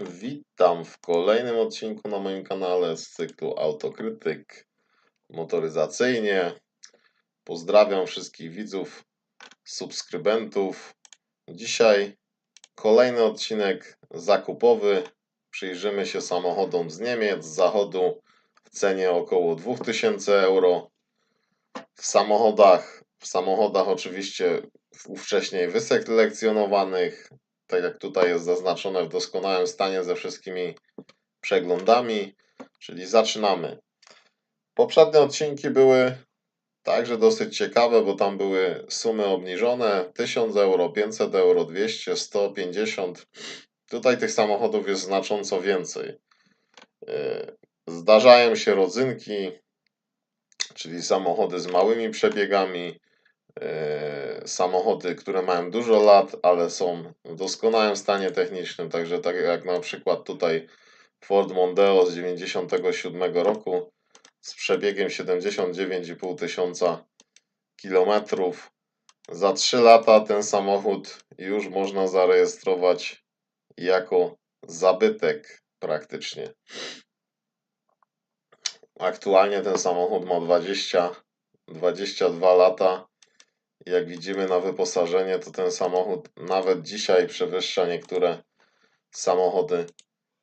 Witam w kolejnym odcinku na moim kanale z cyklu Autokrytyk Motoryzacyjnie. Pozdrawiam wszystkich widzów, subskrybentów. Dzisiaj kolejny odcinek zakupowy. Przyjrzymy się samochodom z Niemiec, z zachodu w cenie około 2000 euro. W samochodach, w samochodach oczywiście wcześniej wyselekcjonowanych, tak jak tutaj jest zaznaczone w doskonałym stanie ze wszystkimi przeglądami, czyli zaczynamy. Poprzednie odcinki były także dosyć ciekawe, bo tam były sumy obniżone 1000 euro, 500 euro, 200, 150. Tutaj tych samochodów jest znacząco więcej. Yy, zdarzają się rodzynki, czyli samochody z małymi przebiegami, samochody, które mają dużo lat, ale są w doskonałym stanie technicznym, także tak jak na przykład tutaj Ford Mondeo z 97 roku z przebiegiem 79,5 tysiąca kilometrów. Za 3 lata ten samochód już można zarejestrować jako zabytek praktycznie. Aktualnie ten samochód ma 20, 22 lata jak widzimy na wyposażenie, to ten samochód nawet dzisiaj przewyższa niektóre samochody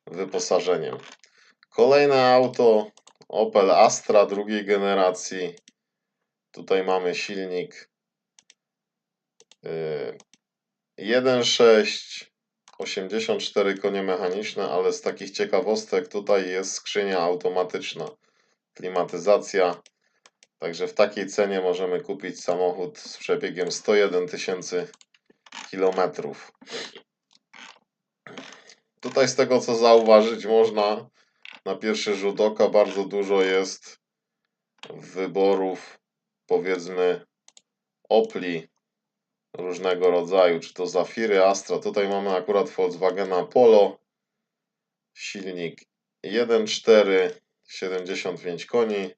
wyposażeniem. Kolejne auto Opel Astra drugiej generacji. Tutaj mamy silnik 1.6, 84 konie mechaniczne, ale z takich ciekawostek tutaj jest skrzynia automatyczna, klimatyzacja, Także w takiej cenie możemy kupić samochód z przebiegiem 101 tysięcy kilometrów. Tutaj z tego co zauważyć można, na pierwszy rzut oka bardzo dużo jest wyborów, powiedzmy, Opli różnego rodzaju, czy to Zafiry, Astra. Tutaj mamy akurat Volkswagena Polo, silnik 1.4, 75 koni,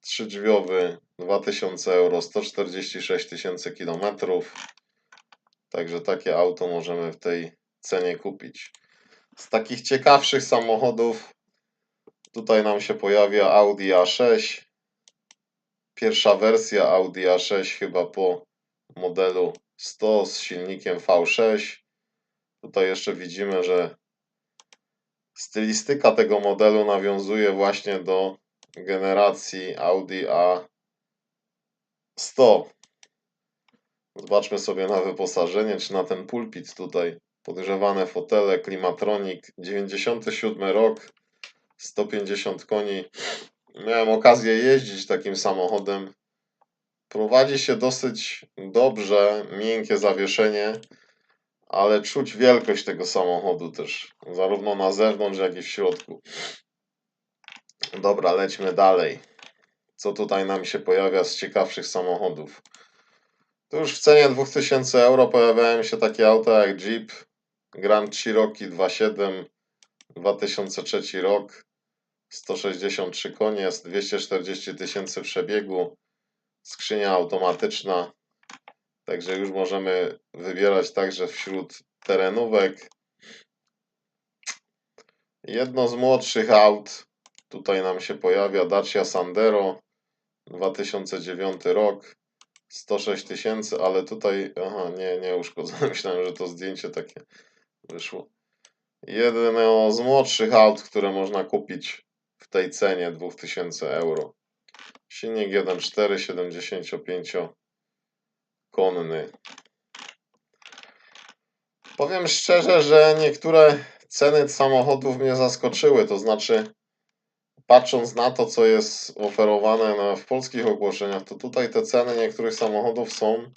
trzydrzwiowy 2000 euro 146 tysięcy kilometrów. Także takie auto możemy w tej cenie kupić. Z takich ciekawszych samochodów tutaj nam się pojawia Audi A6 pierwsza wersja Audi A6 chyba po modelu 100 z silnikiem V6 tutaj jeszcze widzimy, że stylistyka tego modelu nawiązuje właśnie do generacji Audi A100. Zobaczmy sobie na wyposażenie, czy na ten pulpit tutaj. Podgrzewane fotele, klimatronik, 97 rok, 150 koni. Miałem okazję jeździć takim samochodem. Prowadzi się dosyć dobrze, miękkie zawieszenie, ale czuć wielkość tego samochodu też, zarówno na zewnątrz, jak i w środku. Dobra, lećmy dalej. Co tutaj nam się pojawia z ciekawszych samochodów? Tu już w cenie 2000 euro pojawiają się takie auta jak Jeep Grand Cherokee 2.7 2003 rok 163 konie, jest 240 tysięcy przebiegu skrzynia automatyczna także już możemy wybierać także wśród terenówek jedno z młodszych aut Tutaj nam się pojawia Dacia Sandero 2009 rok 106 tysięcy, ale tutaj, aha, nie, nie uszkodzone, myślałem, że to zdjęcie takie wyszło. Jedno z młodszych aut, które można kupić w tej cenie 2000 euro. Silnik 1.4, 75 konny. Powiem szczerze, że niektóre ceny samochodów mnie zaskoczyły, to znaczy patrząc na to, co jest oferowane na, w polskich ogłoszeniach, to tutaj te ceny niektórych samochodów są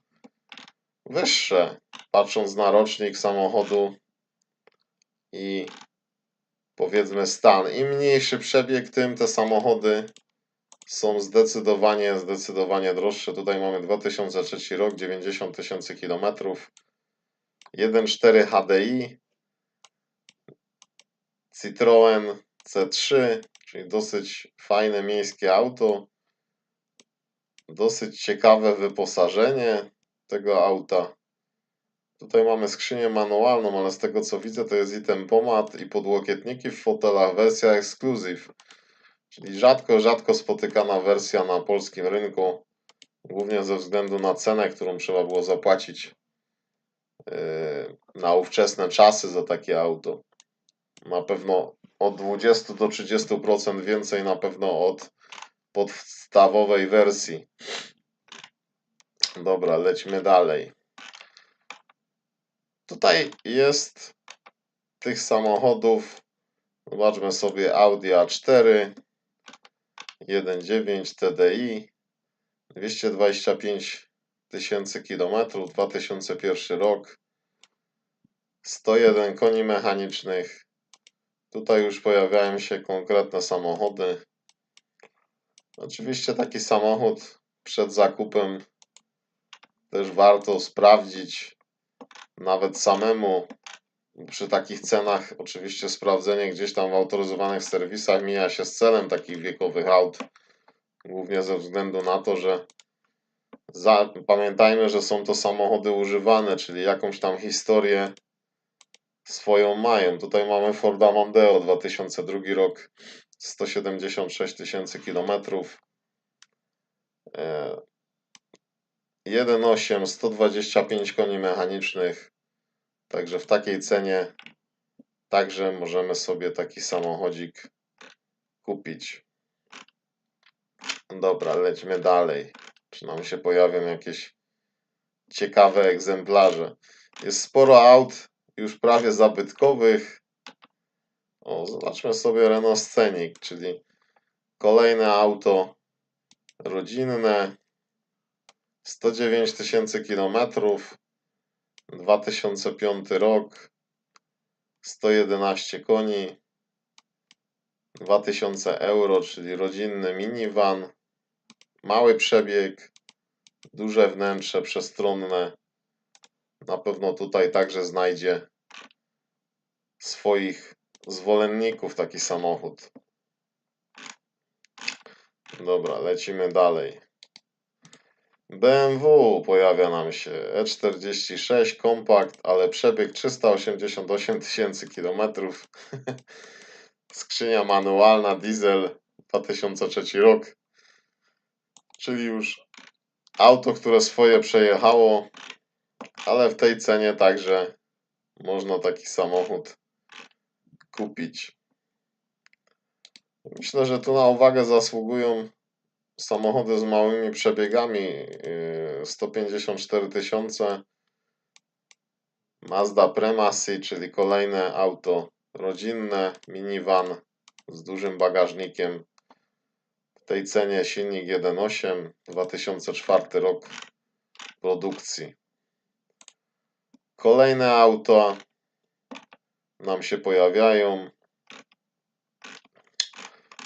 wyższe. Patrząc na rocznik samochodu i powiedzmy stan. Im mniejszy przebieg, tym te samochody są zdecydowanie, zdecydowanie droższe. Tutaj mamy 2003 rok, 90 tysięcy kilometrów. 1.4 HDI, Citroen C3, Czyli dosyć fajne miejskie auto. Dosyć ciekawe wyposażenie tego auta. Tutaj mamy skrzynię manualną, ale z tego co widzę to jest i tempomat i podłokietniki w fotelach, wersja exclusive. Czyli rzadko, rzadko spotykana wersja na polskim rynku. Głównie ze względu na cenę, którą trzeba było zapłacić yy, na ówczesne czasy za takie auto. Na pewno od 20 do 30% więcej na pewno od podstawowej wersji. Dobra, lećmy dalej. Tutaj jest tych samochodów. Zobaczmy sobie Audi A4 1.9 TDI 225 tysięcy kilometrów 2001 rok 101 koni mechanicznych tutaj już pojawiają się konkretne samochody oczywiście taki samochód przed zakupem też warto sprawdzić nawet samemu przy takich cenach oczywiście sprawdzenie gdzieś tam w autoryzowanych serwisach mija się z celem takich wiekowych aut. Głównie ze względu na to, że za, pamiętajmy, że są to samochody używane, czyli jakąś tam historię swoją mają. Tutaj mamy Forda Mondeo 2002 rok, 176 tysięcy kilometrów. 1.8, 125 koni mechanicznych. Także w takiej cenie także możemy sobie taki samochodzik kupić. Dobra, lećmy dalej. Czy nam się pojawią jakieś ciekawe egzemplarze. Jest sporo aut już prawie zabytkowych. O, zobaczmy sobie Renault Scenic, czyli kolejne auto rodzinne. 109 tysięcy kilometrów. 2005 rok, 111 koni, 2000 euro, czyli rodzinny minivan, mały przebieg, duże wnętrze przestronne. Na pewno tutaj także znajdzie swoich zwolenników taki samochód. Dobra, lecimy dalej. BMW pojawia nam się E46 kompakt, ale przebieg 388 tysięcy kilometrów. Skrzynia manualna, diesel 2003 rok. Czyli już auto, które swoje przejechało, ale w tej cenie także można taki samochód kupić. Myślę, że tu na uwagę zasługują samochody z małymi przebiegami 154 y, tysiące Mazda Premacy, czyli kolejne auto rodzinne, minivan z dużym bagażnikiem. W tej cenie silnik 1.8, 2004 rok produkcji. Kolejne auto nam się pojawiają.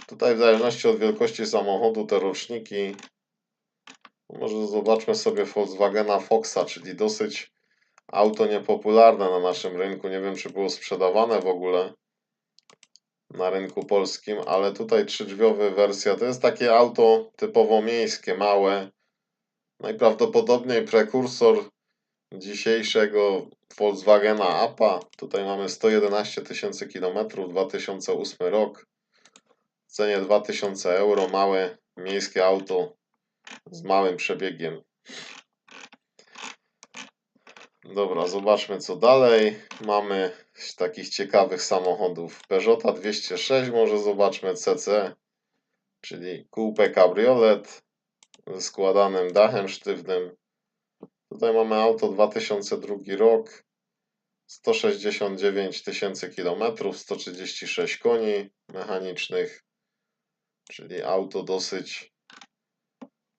Tutaj w zależności od wielkości samochodu te roczniki może zobaczmy sobie Volkswagena Foxa, czyli dosyć auto niepopularne na naszym rynku. Nie wiem, czy było sprzedawane w ogóle na rynku polskim, ale tutaj trzydrzwiowy wersja to jest takie auto typowo miejskie, małe. Najprawdopodobniej prekursor dzisiejszego Volkswagena APA. Tutaj mamy 111 tysięcy kilometrów, 2008 rok w cenie 2000 euro, małe miejskie auto z małym przebiegiem. Dobra, zobaczmy co dalej. Mamy z takich ciekawych samochodów Peugeota 206, może zobaczmy CC, czyli Coupe Cabriolet ze składanym dachem sztywnym. Tutaj mamy auto 2002 rok, 169 tysięcy kilometrów, 136 koni mechanicznych. Czyli auto dosyć,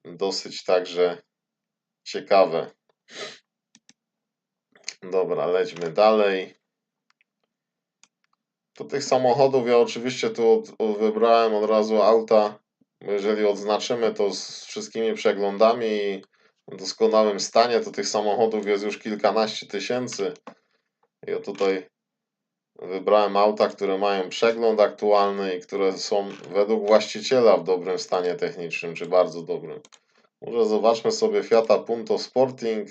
dosyć także ciekawe. Dobra, lećmy dalej. Do tych samochodów ja oczywiście tu od, wybrałem od razu auta, jeżeli odznaczymy to z wszystkimi przeglądami i doskonałym stanie, to tych samochodów jest już kilkanaście tysięcy. Ja tutaj Wybrałem auta, które mają przegląd aktualny i które są według właściciela w dobrym stanie technicznym, czy bardzo dobrym. Może zobaczmy sobie Fiata Punto Sporting.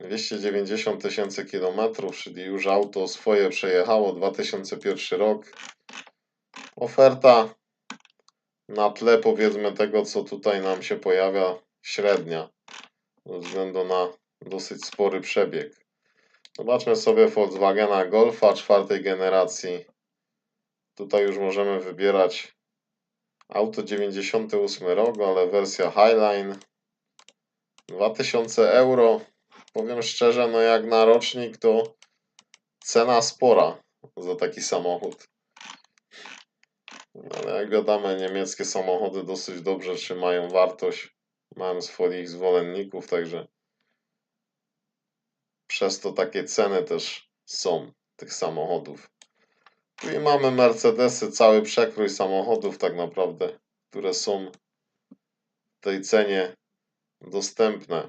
290 tysięcy kilometrów, czyli już auto swoje przejechało, 2001 rok. Oferta na tle powiedzmy tego, co tutaj nam się pojawia, średnia, ze względu na dosyć spory przebieg. Zobaczmy sobie Volkswagena Golfa czwartej generacji. Tutaj już możemy wybierać auto 98 rok, ale wersja Highline 2000 euro. Powiem szczerze, no jak na rocznik to cena spora za taki samochód. Ale jak wiadomo, niemieckie samochody dosyć dobrze trzymają wartość. Mają swoich zwolenników, także przez to takie ceny też są tych samochodów. Tu i mamy Mercedesy, cały przekrój samochodów tak naprawdę, które są w tej cenie dostępne.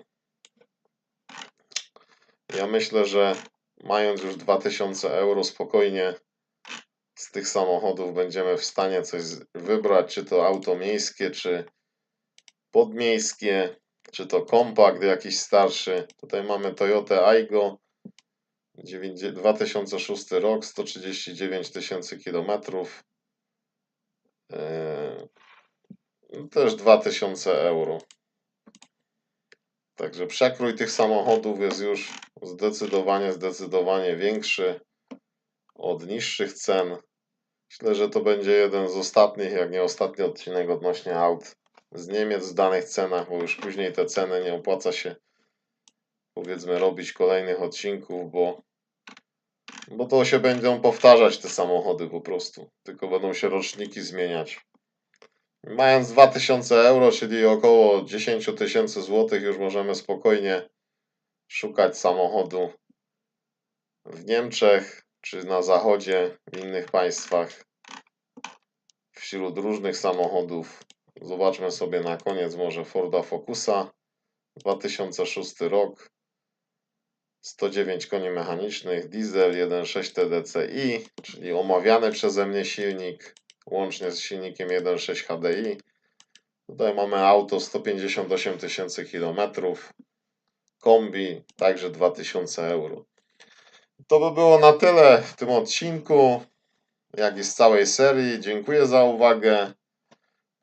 Ja myślę, że mając już 2000 euro spokojnie z tych samochodów będziemy w stanie coś wybrać, czy to auto miejskie, czy podmiejskie, czy to kompakt jakiś starszy. Tutaj mamy Toyota Aygo, 9 2006 rok, 139 tysięcy kilometrów. Eee, Też 2000 euro. Także przekrój tych samochodów jest już zdecydowanie, zdecydowanie większy od niższych cen. Myślę, że to będzie jeden z ostatnich, jak nie ostatni odcinek odnośnie aut z Niemiec w danych cenach, bo już później te ceny nie opłaca się powiedzmy robić kolejnych odcinków, bo, bo to się będą powtarzać te samochody po prostu, tylko będą się roczniki zmieniać. Mając 2000 euro, czyli około 10 tysięcy złotych, już możemy spokojnie szukać samochodu w Niemczech czy na zachodzie, w innych państwach, wśród różnych samochodów. Zobaczmy sobie na koniec może Forda Focusa 2006 rok. 109 koni mechanicznych, diesel 1.6 TDCi, czyli omawiany przeze mnie silnik, łącznie z silnikiem 1.6 HDI. Tutaj mamy auto 158 tysięcy kilometrów, kombi, także 2000 euro. To by było na tyle w tym odcinku, jak i z całej serii. Dziękuję za uwagę.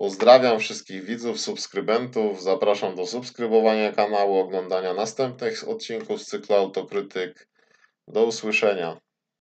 Pozdrawiam wszystkich widzów, subskrybentów. Zapraszam do subskrybowania kanału, oglądania następnych odcinków z cyklu Autokrytyk. Do usłyszenia.